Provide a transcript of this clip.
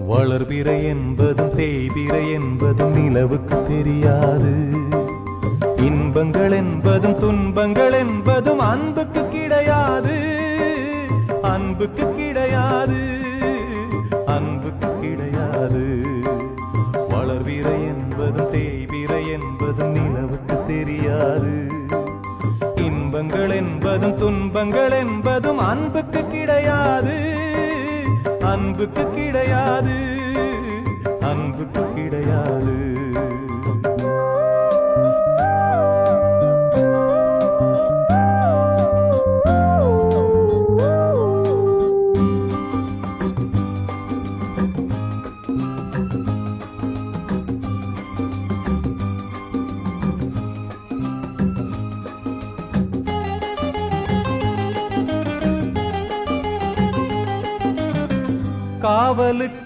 வளர்பிறை என்பதும் தேய்பிறை என்பதும் நிலவுக்கு தெரியாது. இன்பங்கள் என்பதும் துன்பங்கள் என்பதும் அன்புக்கு கிடையாது. அன்புக்கு கிடையாது. அன்புக்கு கிடையாது. வளர்பிறை என்பதும் தேய்பிறை என்பதும் நிலவுக்கு தெரியாது. இன்பங்கள் என்பதும் துன்பங்கள் என்பதும் அன்புக்கு கிடையாது. அன்புக்கு கிடையாது அன்புக்கு கிடையாது. காவலுக்கு